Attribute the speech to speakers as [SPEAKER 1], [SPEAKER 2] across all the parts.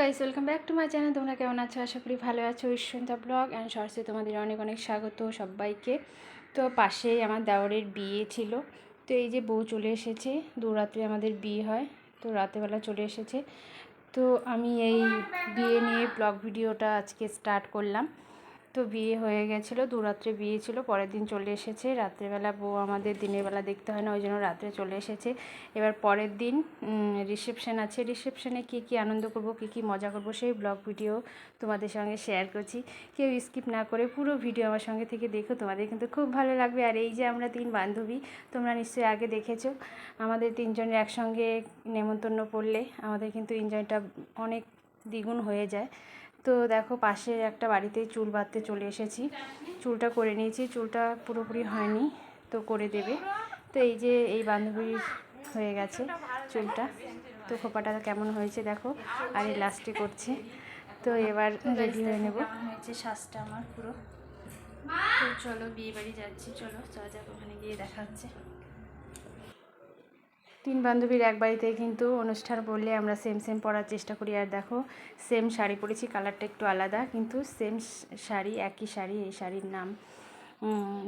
[SPEAKER 1] Guys welcome back to my channel তোমরা কেমন আছো? আশা করি ভালো আছো। ঈশ্বরতা ব্লগ অ্যান্ড শর্টসে তোমাদের অনেক অনেক স্বাগত সবাইকে। তো পাশেই আমার দেওয়ারের বিয়ে ছিল। তো এই যে বউ চলে এসেছে। রাত্রে আমাদের বিয়ে হয়। তো রাতেবেলা চলে এসেছে। তো আমি এই বিয়ে নিয়ে ব্লগ ভিডিওটা আজকে স্টার্ট করলাম। তো বিয়ে হয়ে গেছিল, দু রাত্রে বিয়ে ছিল, পরের দিন চলে এসেছে। রাত্রেবেলা বউ আমাদের দিনের বেলা দেখতে হয় না, ওই জন্য রাত্রে চলে এসেছে। এবার পরের দিন রিসেপশন আছে। রিসেপশানে কী কী আনন্দ করব, কী কী মজা করব, সেই ব্লগ ভিডিও তোমাদের সঙ্গে শেয়ার করছি। কেউ স্কিপ না করে পুরো ভিডিও আমার সঙ্গে থেকে দেখো, তোমাদের কিন্তু খুব ভালো লাগবে। আর এই যে আমরা তিন বান্ধবী, তোমরা নিশ্চয়ই আগে দেখেছ, আমাদের তিনজনের একসঙ্গে নেমন্তন্ন পড়লে আমাদের কিন্তু এনজয়টা অনেক দ্বিগুণ হয়ে যায়। তো দেখো পাশের একটা বাড়িতে চুল বাঁধতে চলে এসেছি। চুলটা করে নিয়েছি, চুলটা পুরোপুরি হয়নি, তো করে দেবে। তো এই যে এই বান্ধবীর হয়ে গেছে চুলটা। তো খোপাটা কেমন হয়েছে দেখো, আর এই লাস্টে করছে। তো এবার রেডি হয়ে নেব। হয়েছে শ্বাসটা আমার পুরো। তো চলো বিয়ে বাড়ি যাচ্ছি, চলো চলো যাক, ওখানে গিয়ে দেখা হচ্ছে। তিন বান্ধবীর এক বাড়িতে কিন্তু অনুষ্ঠান পড়লে আমরা সেম সেম পরার চেষ্টা করি। আর দেখো সেম শাড়ি পরেছি কালারটা একটু আলাদা, কিন্তু সেম শাড়ি, একই শাড়ি, এই শাড়ির নাম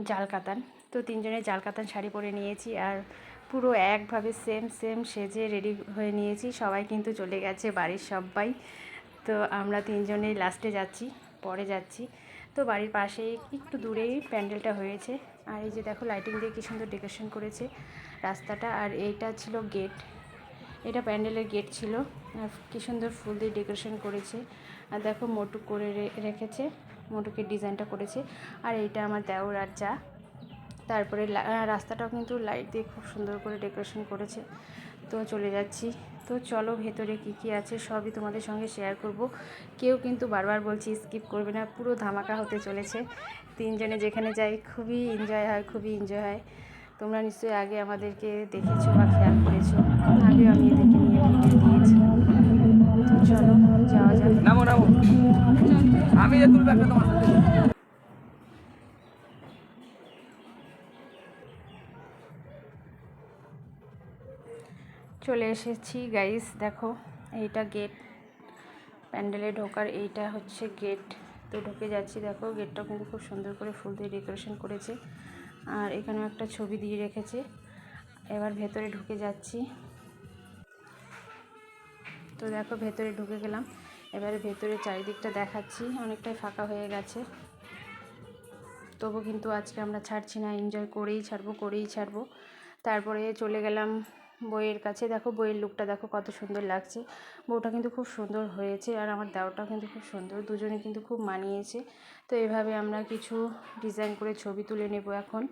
[SPEAKER 1] জাল কাতান তো তিনজনে জাল কাতান শাড়ি পরে নিয়েছি আর পুরো একভাবে সেম সেম সেজে রেডি হয়ে নিয়েছি। সবাই কিন্তু চলে গেছে, বাড়ির সবাই। তো আমরা তিনজনেই লাস্টে যাচ্ছি, পরে যাচ্ছি। তো বাড়ির পাশেই একটু দূরেই প্যান্ডেলটা হয়েছে। আর এই যে দেখো লাইটিং দিয়ে কী সুন্দর ডেকোরেশন করেছে। রাস্তাটা আর এইটা ছিল গেট। এটা প্যান্ডেলের গেট ছিল। আর কী সুন্দর ফুল দিয়ে ডেকোরেশন করেছে। আর দেখো মোটু করে রেখেছে। মোটুকে ডিজাইনটা করেছে। আর এইটা আমার দেওর আর যা তারপরে রাস্তাটাও কিন্তু লাইট দিয়ে খুব সুন্দর করে ডেকোরেশন করেছে। তো চলে যাচ্ছি। তো চলো ভেতরে কি কি আছে সবই তোমাদের সঙ্গে শেয়ার করব। কেউ কিন্তু বারবার বলছি স্কিপ করবে না। পুরো ধামাকা হতে চলেছে। তিনজনে যেখানে যাই খুবই এনজয় হয়, খুবই এনজয় হয়। তোমরা নিশ্চয়ই আগে আমাদেরকে দেখেছ বা খেয়াল করেছ। আগে আমি এদেরকে নিয়ে ভিডিও দিয়েছি। তো চলো যাওয়া যাক।
[SPEAKER 2] নামো নামো। আমি যে তুলবে একটা তোমার
[SPEAKER 1] চলে এসেছি গাইস দেখো এইটা গেট প্যান্ডেলে ঢোকার এইটা হচ্ছে গেট তো ঢুকে যাচ্ছি দেখো গেটটা কিন্তু খুব সুন্দর করে ফুল দিয়ে ডেকোরেশন করেছে। আর এখানেও একটা ছবি দিয়ে রেখেছে। এবার ভেতরে ঢুকে যাচ্ছি। তো দেখো, ভেতরে ঢুকে গেলাম। এবারে ভেতরে চারিদিকটা দেখাচ্ছি। অনেকটাই ফাঁকা হয়ে গেছে। তবু কিন্তু আজকে আমরা ছাড়ছি না। এনজয় করেই ছাড়বো করেই ছাড়বো। তারপরে চলে গেলাম বইয়ের কাছে। দেখো, বইয়ের লুকটা দেখো কত সুন্দর লাগছে। বউটা কিন্তু খুব সুন্দর হয়েছে আর আমার দেওয়াটাও কিন্তু খুব সুন্দর। দুজনে কিন্তু খুব মানিয়েছে। তো এভাবে আমরা কিছু ডিজাইন করে ছবি তুলে নেব এখন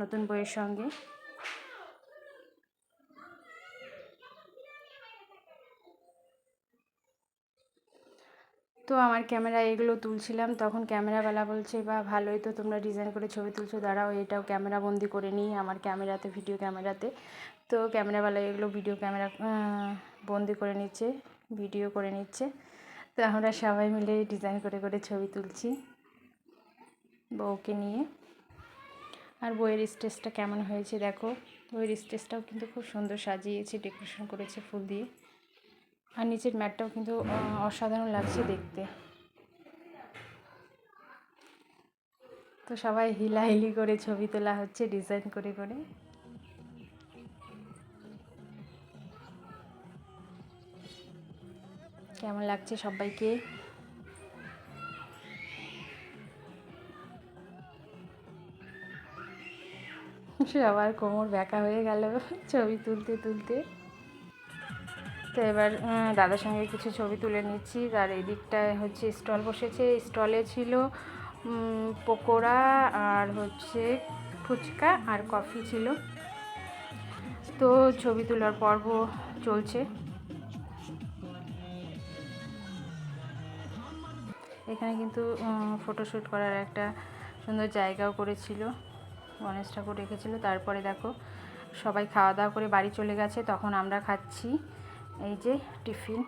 [SPEAKER 1] নতুন বইয়ের সঙ্গে। তো আমার ক্যামেরা এগুলো তুলছিলাম। তখন ক্যামেরাওয়ালা বলছে বা ভালোই তো তোমরা ডিজাইন করে ছবি তুলছো। দাঁড়াও, এটাও ক্যামেরা বন্দি করে নিই আমার ক্যামেরাতে ভিডিও ক্যামেরাতে। তো ক্যামেরাওয়ালা এগুলো ভিডিও ক্যামেরা বন্দি করে নিচ্ছে ভিডিও করে নিচ্ছে। তো আমরা সবাই মিলে ডিজাইন করে করে ছবি তুলছি, বউকে নিয়ে। আর বইয়ের স্টেজটা কেমন হয়েছে দেখো। বইয়ের স্টেজটাও কিন্তু খুব সুন্দর সাজিয়েছে ডেকোরেশন করেছে ফুল দিয়ে। আর নিচের ম্যাটটাও কিন্তু অসাধারণ লাগছে দেখতে। তো সবাই হিলাহিলি করে ছবি তোলা হচ্ছে ডিজাইন করে করে। কেমন লাগছে সবাইকে? সবার কোমর ব্যাকা হয়ে গেল, ছবি তুলতে তুলতে। তো এবার দাদার সঙ্গে কিছু ছবি তুলে নিচ্ছি। আর এই দিকটায় হচ্ছে স্টল বসেছে। স্টলে ছিল পকোড়া আর হচ্ছে ফুচকা আর কফি ছিল। তো ছবি তোলার পর্ব চলছে। এখানে কিন্তু ফটোশ্যুট করার একটা সুন্দর জায়গাও করেছিল। গণেশ ঠাকুর রেখেছিল। তারপরে দেখো, সবাই খাওয়া দাওয়া করে বাড়ি চলে গেছে। তখন আমরা খাচ্ছি। এই যে টিফিন।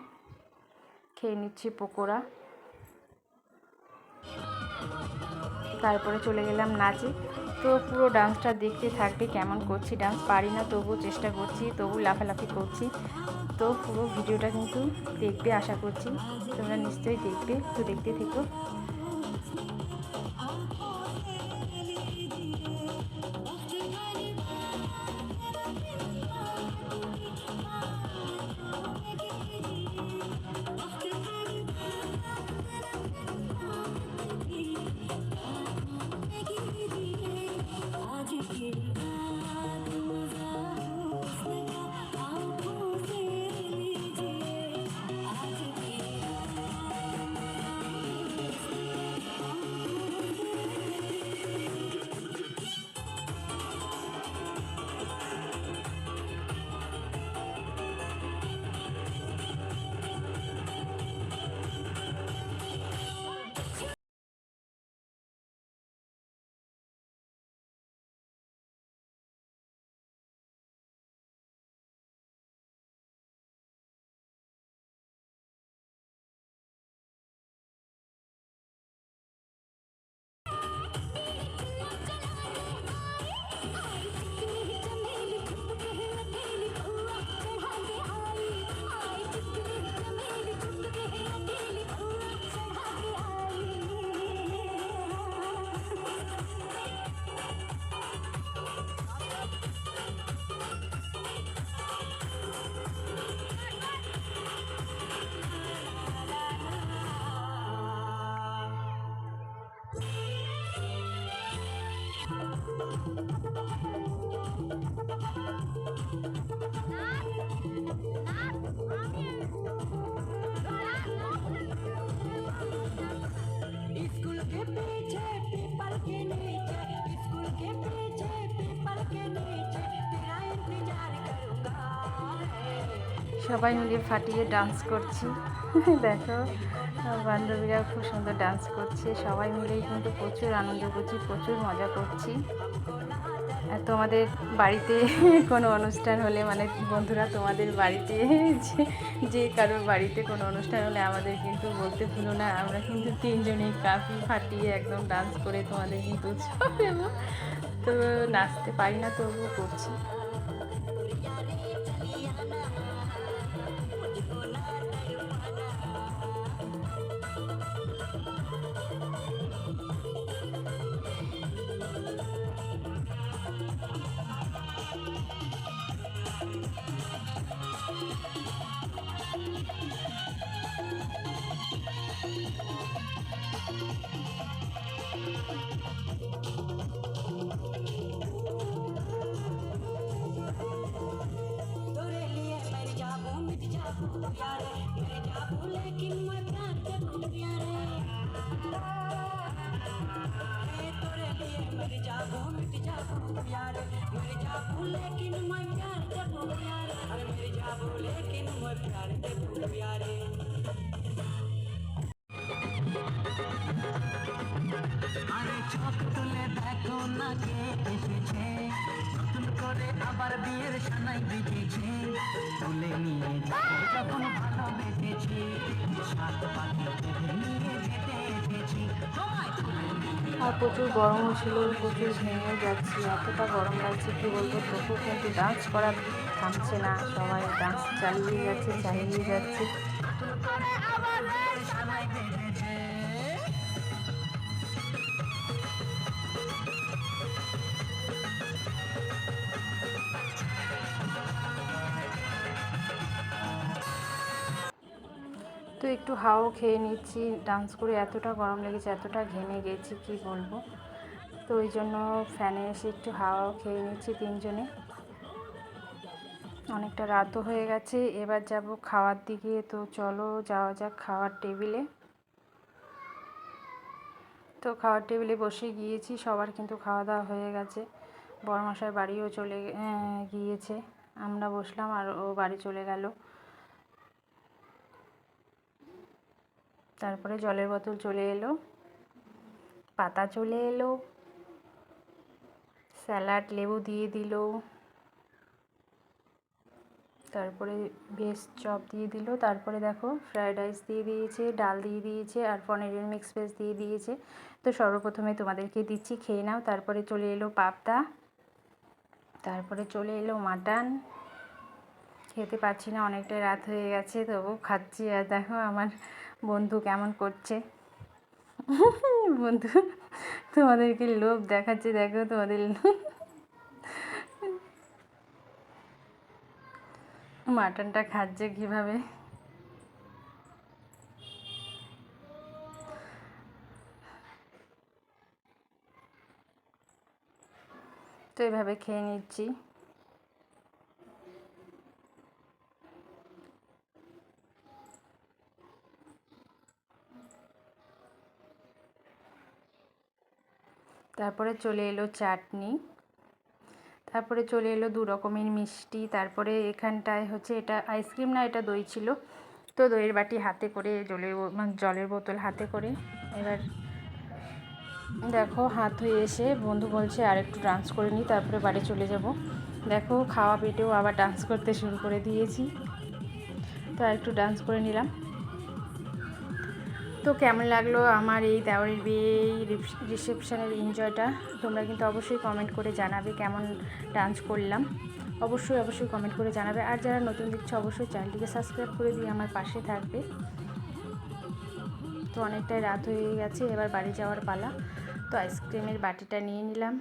[SPEAKER 1] খেয়ে নিচ্ছি পকোড়া। তারপরে চলে গেলাম নাচে। তো পুরো ডান্সটা দেখতে থাকবে, কেমন করছি ডান্স পারি না, তবু চেষ্টা করছি, তবু লাফালাফি করছি। তো পুরো ভিডিওটা কিন্তু দেখবে, আশা করছি। তোমরা নিশ্চয়ই দেখবে, তো দেখতে থেকো। সবাই মিলে ফাটিয়ে ডান্স করছি। দেখো বান্ধবীরা খুব সুন্দর ডান্স করছে। সবাই মিলেই কিন্তু প্রচুর আনন্দ করছি, প্রচুর মজা করছি। তোমাদের বাড়িতে কোনো অনুষ্ঠান হলে মানে বন্ধুরা তোমাদের বাড়িতে যে যে কারোর বাড়িতে কোনো অনুষ্ঠান হলে আমাদের কিন্তু বলতে ভুলো না। আমরা কিন্তু তিনজনেই কাফি ফাটিয়ে একদম ডান্স করে তোমাদের কিন্তু তো নাচতে পারি না, তবুও করছি।
[SPEAKER 3] जाबू मिट जाबू प्यारे मैं जाबू लेकिन मैं प्यार से भूल गया रे अरे मेरे जाबू लेकिन मैं प्यार से भूल गया रे
[SPEAKER 4] আরে চোখ তুলে দেখো না কে এসেছে নতুন করে আবার বিয়ের সানাই বেজেছে তুলে নিয়ে যাবো যখন ভালোবেসেছি সাত পাখি তুলে নিয়ে যেতে এসেছি তোমায় তুলে নিয়ে
[SPEAKER 1] আর প্রচুর গরমও ছিল, প্রচুর ভেঙে যাচ্ছি, এতটা গরম লাগছে, কী বলব? তবু কিন্তু ডান্স করা থামছে না, সবাই ডান্স চালিয়ে যাচ্ছে চালিয়ে যাচ্ছে। তো একটু হাওয়া খেয়ে নিচ্ছি ডান্স করে এতটা গরম লেগেছে, এতটা ঘেমে গেছি, কি বলব? তো ওই জন্য ফ্যানে এসে একটু হাওয়াও খেয়ে নিচ্ছি তিনজনে। অনেকটা রাতও হয়ে গেছে, এবার যাব খাওয়ার দিকে। তো চলো যাওয়া যাক খাওয়ার টেবিলে। তো খাওয়ার টেবিলে বসে গিয়েছি, সবার কিন্তু খাওয়া দাওয়া হয়ে গেছে। বড়মশাই বাড়িও চলে গিয়েছে। আমরা বসলাম আর ও বাড়ি চলে গেল। তারপরে জলের বোতল চলে এলো, পাতা চলে এলো, স্যালাড, লেবু দিয়ে দিল, তারপরে ভেজ চপ দিয়ে দিল, তারপরে দেখো ফ্রায়েড রাইস দিয়ে দিয়েছে, ডাল দিয়ে দিয়েছে, আর পনিরের মিক্স ভেজ দিয়ে দিয়েছে। তো সর্বপ্রথমে তোমাদেরকে দিচ্ছি, খেয়ে নাও, তারপরে চলে এলো পাবদা, তারপরে চলে এলো মাটন খেতে পারছি না, অনেকটাই রাত হয়ে গেছে, তবু খাচ্ছি। আর দেখো আমার বন্ধু কেমন করছে। বন্ধু, তোমাদেরকে লোভ দেখাচ্ছে, দেখো তোমাদের মাটনটা খাচ্ছে কীভাবে। তো এভাবে খেয়ে নিচ্ছি। তারপরে চলে এলো চাটনি। তারপরে চলে এলো দু রকমের মিষ্টি। তারপরে এখানটায় হচ্ছে এটা আইসক্রিম না, এটা দই ছিল। তো দইয়ের বাটি হাতে করে bo- মানে জলের বোতল হাতে করে। এবার দেখো হাত ধুয়ে এসে বন্ধু বলছে, আর একটু ডান্স করে নিই তারপরে বাড়ি চলে যাব। দেখো খাওয়া পেটেও আবার ডান্স করতে শুরু করে দিয়েছি। তো আর একটু ডান্স করে নিলাম। তো কেমন লাগল আমার এই দেওয়ারের বিয়ে রিসেপশনের এনজয়টা তোমরা কিন্তু অবশ্যই কমেন্ট করে জানাবে কেমন ডান্স করলাম। অবশ্যই অবশ্যই কমেন্ট করে জানাবে। আর যারা নতুন দেখছ, অবশ্যই চ্যানেলটিকে সাবস্ক্রাইব করে দিয়ে আমার পাশে থাকবে। তো অনেকটাই রাত হয়ে গেছে, এবার বাড়ি যাওয়ার পালা। তো আইসক্রিমের বাটিটা নিয়ে নিলাম।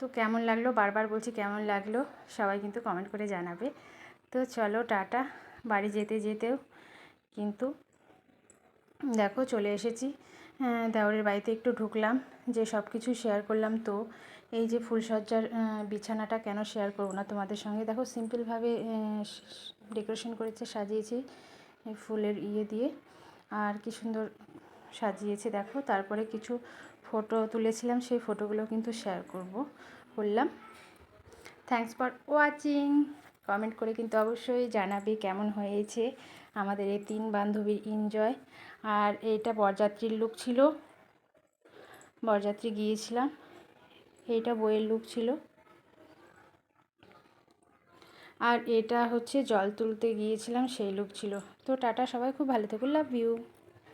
[SPEAKER 1] তো কেমন লাগল? বারবার বলছি কেমন লাগল? সবাই কিন্তু কমেন্ট করে জানাবে। তো চলো, টাটা। বাড়ি যেতে যেতেও কিন্তু দেখো চলে এসেছি। দেওরের বাড়িতে একটু ঢুকলাম, যে সব কিছু শেয়ার করলাম। তো এই যে ফুলসজ্জার বিছানাটা কেন শেয়ার করব না তোমাদের সঙ্গে? দেখো সিম্পলভাবে ডেকোরেশন করেছে, সাজিয়েছি ফুলের ইয়ে দিয়ে। আর কি সুন্দর সাজিয়েছে, দেখো। তারপরে কিছু ফটো তুলেছিলাম, সেই ফটোগুলো কিন্তু শেয়ার করব, করলাম। থ্যাংকস ফর ওয়াচিং কমেন্ট করে কিন্তু অবশ্যই জানাবে কেমন হয়েছে আমাদের এই তিন বান্ধবীর এনজয় আর এটা বরযাত্রীর লুক ছিল। বরযাত্রী গিয়েছিলাম। এইটা বইয়ের লুক ছিল। আর এটা হচ্ছে জল তুলতে গিয়েছিলাম, সেই লুক ছিল। তো টাটা, সবাই খুব ভালো থেকো লাভ ইউ